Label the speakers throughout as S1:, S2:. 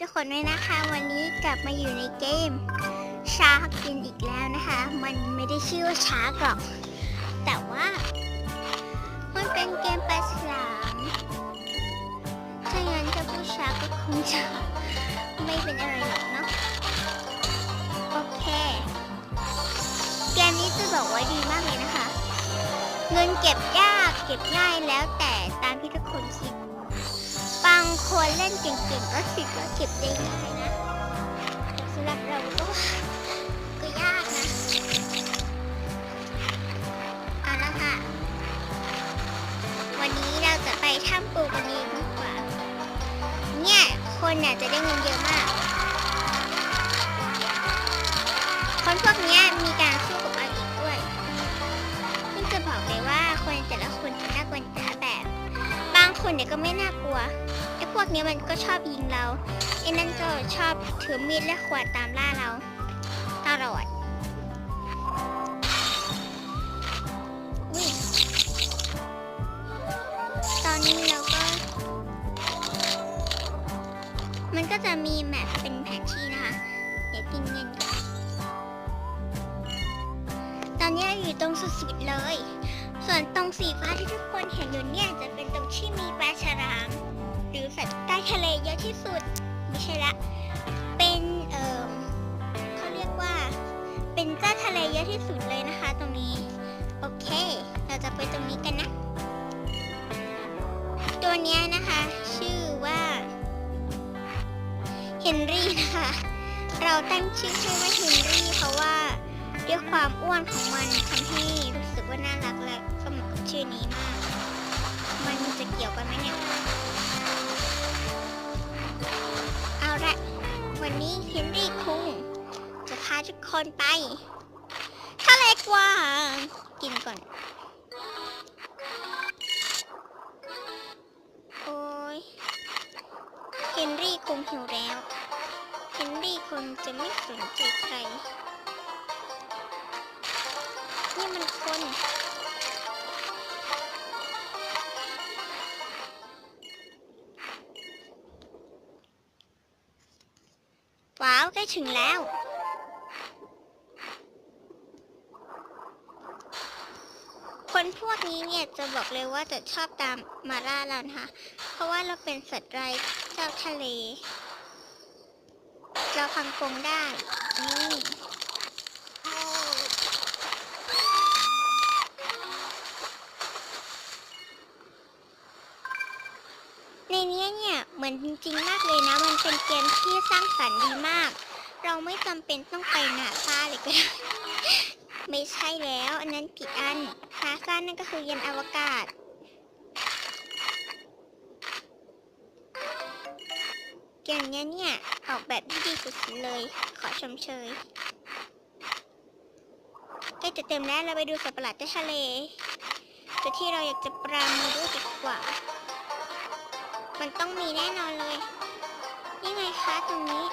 S1: ทุกคนด้วยนะคะ วันนี้กลับมาอยู่ในเกมชาร์กกินอีกแล้วนะคะ มันไม่ได้ชื่อว่าชาร์กหรอก แต่ว่า มันเป็นเกมปลาฉลามถ้างั้นถ้าผู้ชาร์กก็คงจะไม่เป็นอะไรหรอกเนาะโอเค เกมนี้จะบอกว่าดีมากเลยนะคะ เงินเก็บยากเก็บง่ายแล้วแต่ตามที่ทุกคนคิด คนเล่นเก่งๆก็คิดว่าเก็บได้ง่ายนะแต่สำหรับเราก็ก็ยากนะเอาละค่ะ วันนี้เราจะไปถ้ำปูกันเองดีกว่า เนี่ย คนเนี่ยจะได้เงินเยอะมาก คนพวกนี้มีการสู้กับอาอีกด้วยซึ่งจะบอกเลยว่าคนแต่ละคนน่ากลัวแต่ละแบบ บางคนเนี่ยก็ไม่น่ากลัว วกนี้มันก็ชอบยิงเราไอ้นั่นก็ชอบถือมีดและขวดตามล่าเราตลอดตอนนี้เราก็ มันก็จะมีแมปเป็นแผนที่นะคะ เดี๋ยวกินเงินก่อนตอนนี้เราอยู่ตรงสุดๆเลย ส่วนตรงสีฟ้าที่ทุกคนเห็นอยู่เนี่ยจะเป็นตรงที่มีปลาฉลาม รือสัตว์ใต้ทะเลเยอะที่สุด ไม่ใช่ละ เป็นเอ่อเขาเรียกว่า เป็นเจ้ทะเลเยอะที่สุดเลยนะคะ ตรงนี้ โอเค เราจะไปตรงนี้กันนะ ตัวนี้นะคะ ชื่อว่าเฮนรี่นะคะ เราตั้งชื่อให้ว่าเฮนรี่เพราะว่าด้วยความอ้วนของมันทำให้รู้สึกว่าน่ารักและสมกับชื่อนี้มาก มันจะเกี่ยวกันไหมเนี่ย วันนี้เฮนรี่คุงจะพาทุกคนไปทะเลกวางกินก่อนโอ้ยเฮนรี่คงหิวแล้วเฮนรี่คงจะไม่สนใจใครนี่มันคน ถึงแล้ว คนพวกนี้เนี่ยจะบอกเลยว่าจะชอบตามมาล่าเรานะคะ เพราะว่าเราเป็นสัตว์ไร้เจ้าทะเล เราพังกงได้ นี่ในนี้เนี่ย เหมือนจริงๆมากเลยนะ มันเป็นเกมที่สร้างสรรค์ดีมาก เราไม่จำเป็นต้องไปนาซาเลยก็ได้ ไม่ใช่แล้ว อันนั้นผิดอันนาซานั่นก็คือยันอวกาศเกมเนี้ยเนี่ย ออกแบบที่ดีสุดเลย ขอชมเชยใกล้จะเต็มแล้วเราไปดูสัตว์ประหลาดใต้ทะเลจุดที่เราอยากจะปราณีด้วยดีกว่า มันต้องมีแน่นอนเลย นี่ไงคะตรงนี้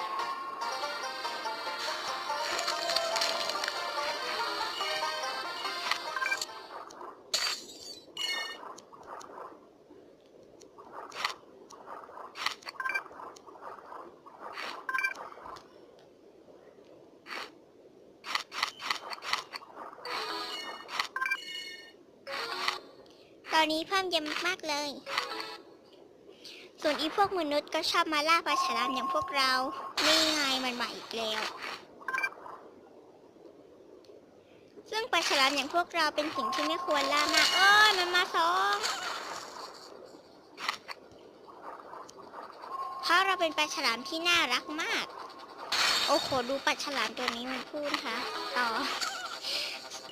S1: อนนี้เพิ่มเยอะมากๆเลย ส่วนอีพวกมนุษย์ก็ชอบมาล่าปลาฉลามอย่างพวกเรา นี่ไงมันมาอีกแล้ว ซึ่งปลาฉลามอย่างพวกเราเป็นสิ่งที่ไม่ควรล่ามากเอ้ยมันมาสองเพราะเราเป็นปลาฉลามที่น่ารักมาก โอ้โห ดูปลาฉลามตัวนี้มันพูดคะต่อ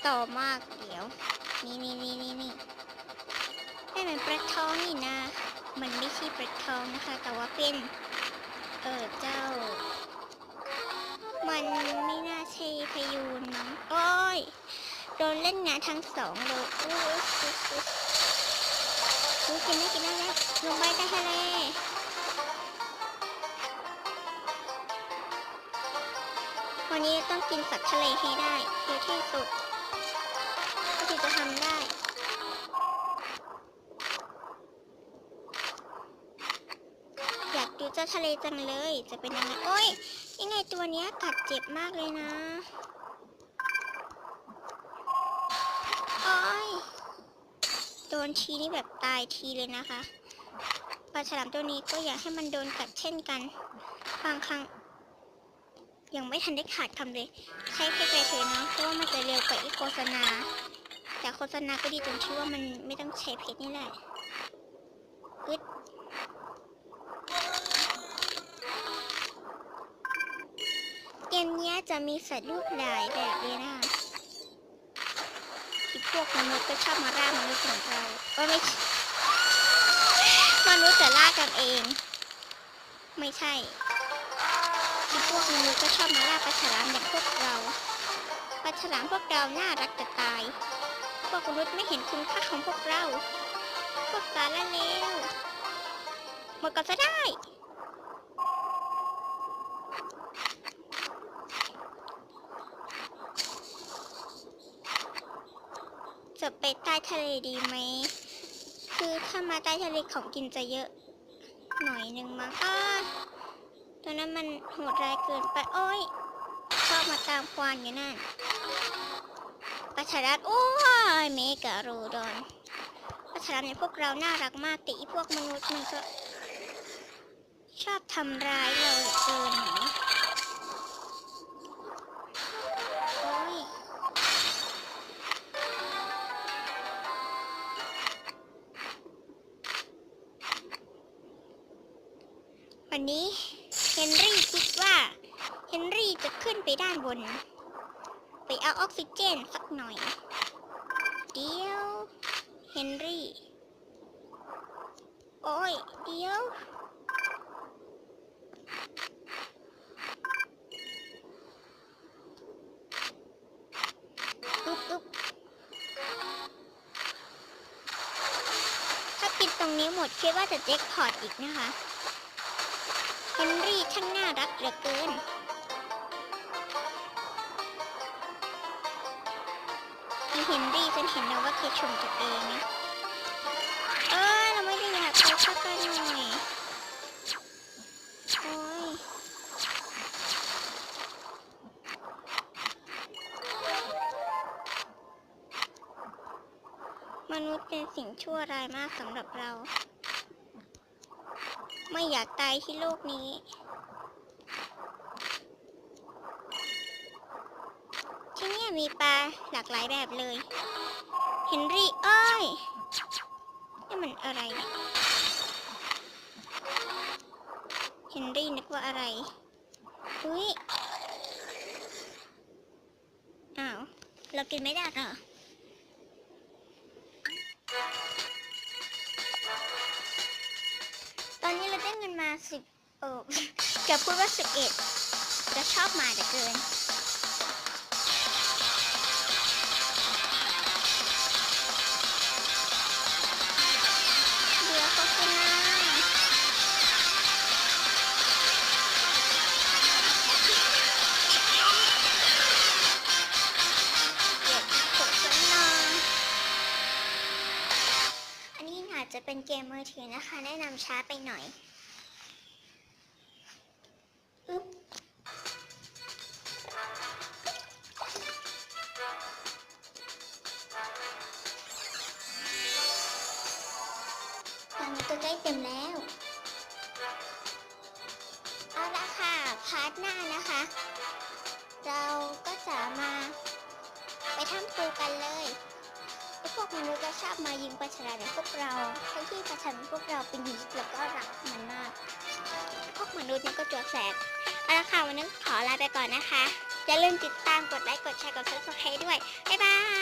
S1: ต่อมากเดี๋ยว นี่นี่นี่นี่นี่ ให้มันปลาทองนี่นะ มันไม่ใช่ปลาทองนะคะ แต่ว่าเป็น เออเจ้า มันไม่น่าใช่พยูนมั้งโอ้ยโดนเล่นงานทั้งสองเลยอู้อู้อู้อู้กินได้กินได้แล้วลงไปใต้ทะเลวันนี้ต้องกินสัตว์ทะเลให้ได้เยอะที่สุดก็ถึงจะทำได้ จ้าาทะเลจังเลย จะเป็นยังไง โอ้ย ยังไงตัวเนี้ยกัดเจ็บมากเลยนะ โอ้ย โดนทีนี่แบบตายทีเลยนะคะ ปลาฉลามตัวนี้ก็อยากให้มันโดนกัดเช่นกัน บางครั้ง ยังไม่ทันได้ขาดคำเลย ใช้เพชรไปเถอะเนาะเพราะว่ามันจะเร็วกว่าอีโฆษณา แต่โฆษณาก็ดีตรงที่ว่ามันไม่ต้องใช้เพชรนี่แหละกึด เกมเนี้ยจะมีสัตว์ลูกหลายแบบเลยนะที่พวกมนุษย์ก็ชอบมาล่ามนุษย์ของเราก็ไม่ใช่มนุษย์จะล่ากันเอง ไม่ใช่ที่พวกมนุษย์ก็ชอบมาล่าปลาฉลามอย่างพวกเราปลาฉลามพวกเราน่ารักจะตาย พวกมนุษย์ไม่เห็นคุณค่าของพวกเรา พวกสารเลวหมดก็จะได้ จะไปใต้ ทะเลดีไหม คือถ้ามาใต้ทะเลของกินจะเยอะ หน่อยหนึ่งมั้งอ้าตัวนั้นมันโหดร้ายเกินไป โอ้ยชอบมาตามควานอยู่นั่นปลาฉลามโอ้ยเมกะโรดอนปลาฉลามในพวกเราน่ารักมากแต่อีพวกมนุษย์มันก็ ชอบทำร้ายเราเกินหนโรี่จะขึ้นไปด้านบน ไปเอาออกซิเจนสักหน่อย เดี๋ยว เฮนรี่ โอ้ย เดี๋ยวอุ๊บอุ๊บถ้าปิดตรงนี้หมดคิดว่าจะแจ็คพอตอีกนะคะ เฮนรี่ช่างน่ารักเหลือเกิน เฮนรี่ฉันเห็นแล้วว่าเธอชมตัวเองนะเออเราไม่ได้อยากไปเข้ากันหน่อยโอ้ยมนุษย์เป็นสิ่งชั่วร้ายมากสำหรับเรา ไม่อยากตายที่โลกนี้ ที่นี่มีปลาหลากหลายแบบเลย เฮนรี่เอ้ย นี่มันอะไรเนี่ย เฮนรี่นึกว่าอะไรอุ้ย อ้าว เรากินไม่ได้เหรอตอนนี้เราได้เงินมาสิบเออจะพูดว่าสิบเอ็ดจะชอบมาแต่เกิน กมมือถือนะคะ แนะนำช้าไปหน่อยอึ๊บตอนนี้ก็ใกล้เต็มแล้ว ชอบมายิงประชาชนพวกเราทั้งที่ประชาชนพวกเราเป็นมิตรแล้วก็รักมันมาก พวกมนุษย์นี่ก็จวกแสบเอาละค่ะวันนี้ขอลาไปก่อนนะคะอย่าลืมติดตามกดไลค์กดแชร์กดซับสไครต์ด้วยบ๊ายบาย